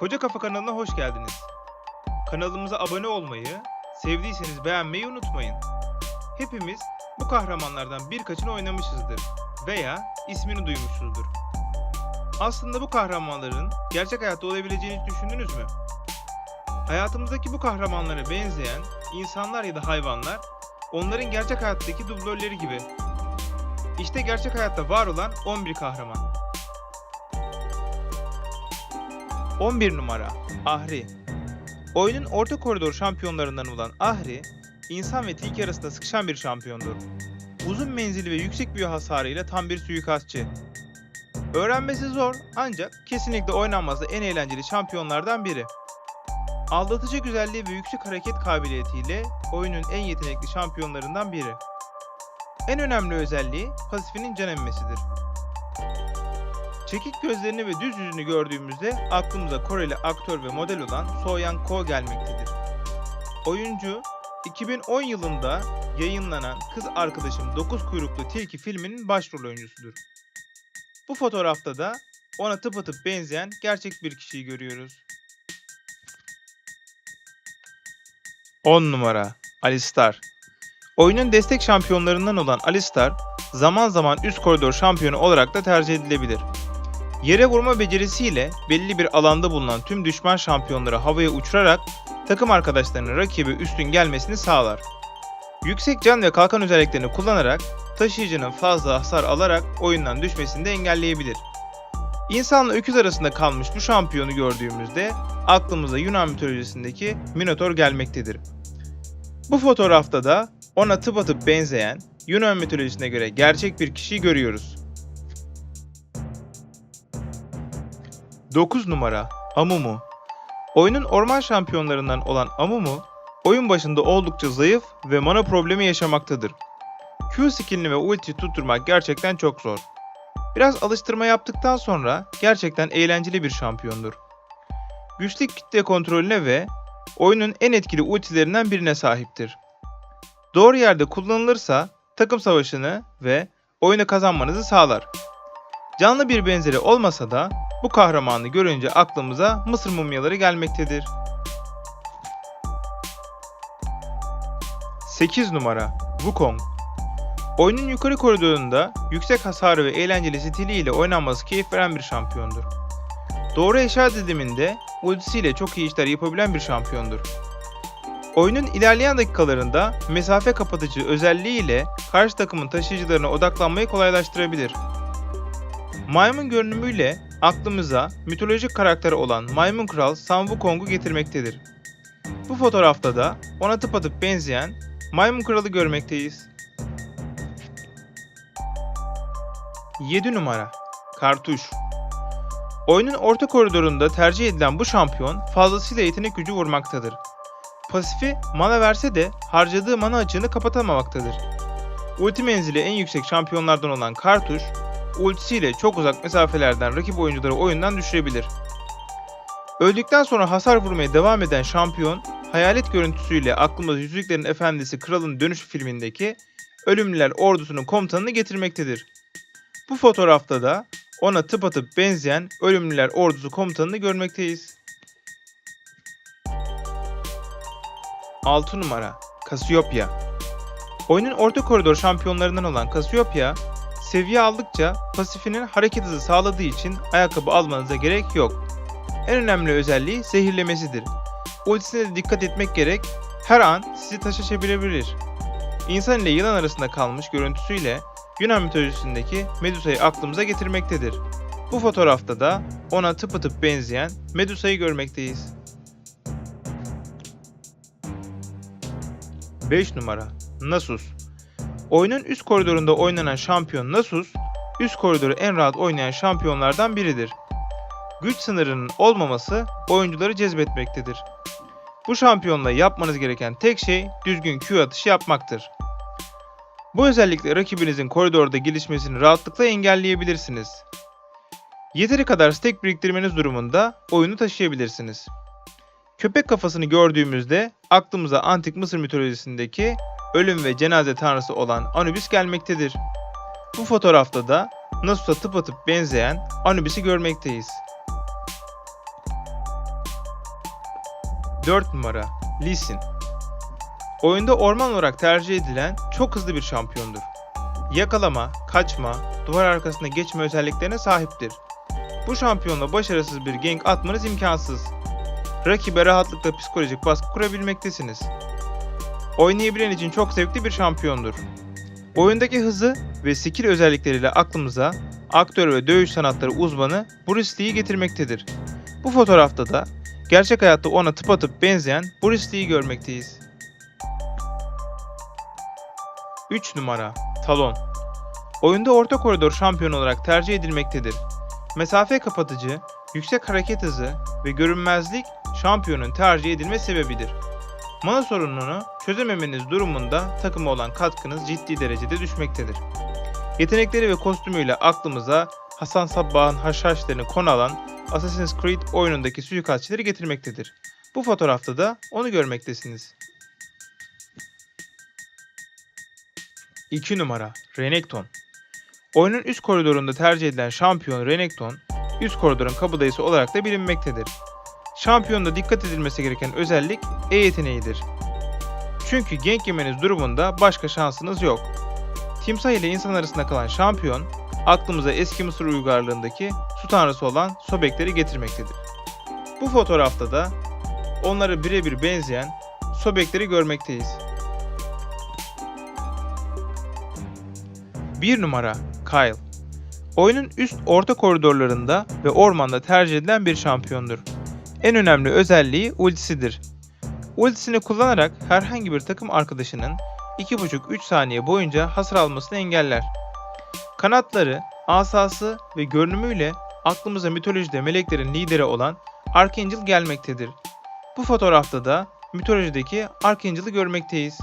Koca Kafa kanalına hoş geldiniz. Kanalımıza abone olmayı, sevdiyseniz beğenmeyi unutmayın. Hepimiz bu kahramanlardan birkaçını oynamışızdır veya ismini duymuşuzdur. Aslında bu kahramanların gerçek hayatta olabileceğini düşündünüz mü? Hayatımızdaki bu kahramanlara benzeyen insanlar ya da hayvanlar onların gerçek hayattaki dublörleri gibi. İşte gerçek hayatta var olan 11 kahraman. 11 numara Ahri Oyunun orta koridor şampiyonlarından olan Ahri, insan ve tilki arasında sıkışan bir şampiyondur. Uzun menzili ve yüksek büyü hasarıyla tam bir suikastçı. Öğrenmesi zor ancak kesinlikle oynanması en eğlenceli şampiyonlardan biri. Aldatıcı güzelliği ve yüksek hareket kabiliyetiyle oyunun en yetenekli şampiyonlarından biri. En önemli özelliği pasifinin can emmesidir. Çekik gözlerini ve düz yüzünü gördüğümüzde aklımıza Koreli aktör ve model olan So Young Ko gelmektedir. Oyuncu 2010 yılında yayınlanan Kız Arkadaşım 9 Kuyruklu Tilki filminin başrol oyuncusudur. Bu fotoğrafta da ona tıpatıp benzeyen gerçek bir kişiyi görüyoruz. 10 numara Alistar Oyunun destek şampiyonlarından olan Alistar, zaman zaman üst koridor şampiyonu olarak da tercih edilebilir. Yere vurma becerisiyle belli bir alanda bulunan tüm düşman şampiyonları havaya uçurarak takım arkadaşlarının rakibi üstün gelmesini sağlar. Yüksek can ve kalkan özelliklerini kullanarak taşıyıcının fazla hasar alarak oyundan düşmesini de engelleyebilir. İnsanla öküz arasında kalmış bu şampiyonu gördüğümüzde aklımıza Yunan mitolojisindeki Minotor gelmektedir. Bu fotoğrafta da ona tıpatıp benzeyen Yunan mitolojisine göre gerçek bir kişiyi görüyoruz. 9 numara Amumu Oyunun orman şampiyonlarından olan Amumu, oyun başında oldukça zayıf ve mana problemi yaşamaktadır. Q skillini ve ulti tutturmak gerçekten çok zor. Biraz alıştırma yaptıktan sonra gerçekten eğlenceli bir şampiyondur. Güçlü kitle kontrolüne ve oyunun en etkili ultilerinden birine sahiptir. Doğru yerde kullanılırsa takım savaşını ve oyunu kazanmanızı sağlar. Canlı bir benzeri olmasa da bu kahramanı görünce aklımıza Mısır mumyaları gelmektedir. 8 numara Wukong Oyunun yukarı koridorunda yüksek hasarı ve eğlenceli stiliyle oynanması keyif veren bir şampiyondur. Doğru eşya diliminde ultisiyle çok iyi işler yapabilen bir şampiyondur. Oyunun ilerleyen dakikalarında mesafe kapatıcı özelliğiyle karşı takımın taşıyıcılarına odaklanmayı kolaylaştırabilir. Maymun görünümüyle aklımıza mitolojik karakteri olan Maymun Kral Sun Wukong'u getirmektedir. Bu fotoğrafta da ona tıpatıp benzeyen Maymun Kral'ı görmekteyiz. 7 numara Kartuş Oyunun orta koridorunda tercih edilen bu şampiyon fazlasıyla yetenek gücü vurmaktadır. Pasifi mana verse de harcadığı mana açığını kapatamamaktadır. Ulti menzili en yüksek şampiyonlardan olan Kartuş, ultisiyle çok uzak mesafelerden rakip oyuncuları oyundan düşürebilir. Öldükten sonra hasar vurmaya devam eden şampiyon, hayalet görüntüsüyle aklımıza Yüzüklerin Efendisi Kralın Dönüşü filmindeki Ölümlüler ordusunun komutanını getirmektedir. Bu fotoğrafta da ona tıpatıp benzeyen Ölümlüler ordusu komutanını görmekteyiz. 6 numara Cassiopeia Oyunun orta koridor şampiyonlarından olan Cassiopeia, seviye aldıkça pasifinin hareket hızı sağladığı için ayakkabı almanıza gerek yok. En önemli özelliği zehirlemesidir. Ultisine de dikkat etmek gerek, her an sizi taşa çevirebilir. İnsan ile yılan arasında kalmış görüntüsüyle Yunan mitolojisindeki Medusa'yı aklımıza getirmektedir. Bu fotoğrafta da ona tıpatıp benzeyen Medusa'yı görmekteyiz. 5 numara Nasus Oyunun üst koridorunda oynanan şampiyon Nasus, üst koridoru en rahat oynayan şampiyonlardan biridir. Güç sınırının olmaması oyuncuları cezbetmektedir. Bu şampiyonla yapmanız gereken tek şey düzgün Q atışı yapmaktır. Bu özellikle rakibinizin koridorda gelişmesini rahatlıkla engelleyebilirsiniz. Yeteri kadar stack biriktirmeniz durumunda oyunu taşıyabilirsiniz. Köpek kafasını gördüğümüzde aklımıza antik Mısır mitolojisindeki ölüm ve cenaze tanrısı olan Anubis gelmektedir. Bu fotoğrafta da Nasus'a tıpatıp benzeyen Anubis'i görmekteyiz. 4 numara Lisin Oyunda orman olarak tercih edilen çok hızlı bir şampiyondur. Yakalama, kaçma, duvar arkasına geçme özelliklerine sahiptir. Bu şampiyonla başarısız bir gank atmanız imkansız. Rakibe rahatlıkla psikolojik baskı kurabilmektesiniz. Oynayabilen için çok zevkli bir şampiyondur. Oyundaki hızı ve skill özellikleriyle aklımıza aktör ve dövüş sanatları uzmanı Bruce Lee'yi getirmektedir. Bu fotoğrafta da gerçek hayatta ona tıpatıp benzeyen Bruce Lee'yi görmekteyiz. 3 numara Talon Oyunda orta koridor şampiyonu olarak tercih edilmektedir. Mesafe kapatıcı, yüksek hareket hızı ve görünmezlik şampiyonun tercih edilme sebebidir. Mana sorununu çözememeniz durumunda takıma olan katkınız ciddi derecede düşmektedir. Yetenekleri ve kostümüyle aklımıza Hasan Sabbah'ın haşhaşlarını konu alan Assassin's Creed oyunundaki suikastçileri getirmektedir. Bu fotoğrafta da onu görmektesiniz. 2 numara Renekton Oyunun üst koridorunda tercih edilen şampiyon Renekton, üst koridorun kabadayısı olarak da bilinmektedir. Şampiyonda dikkat edilmesi gereken özellik E yeteneğidir. Çünkü gank yemeniz durumunda başka şansınız yok. Timsah ile insan arasında kalan şampiyon, aklımıza eski Mısır uygarlığındaki su tanrısı olan Sobekleri getirmektedir. Bu fotoğrafta da onlara birebir benzeyen Sobekleri görmekteyiz. 1 numara Kyle Oyunun üst orta koridorlarında ve ormanda tercih edilen bir şampiyondur. En önemli özelliği ultisidir. Ultisini kullanarak herhangi bir takım arkadaşının 2,5-3 saniye boyunca hasar almasını engeller. Kanatları, asası ve görünümüyle aklımıza mitolojide meleklerin lideri olan Archangel gelmektedir. Bu fotoğrafta da mitolojideki Archangel'ı görmekteyiz.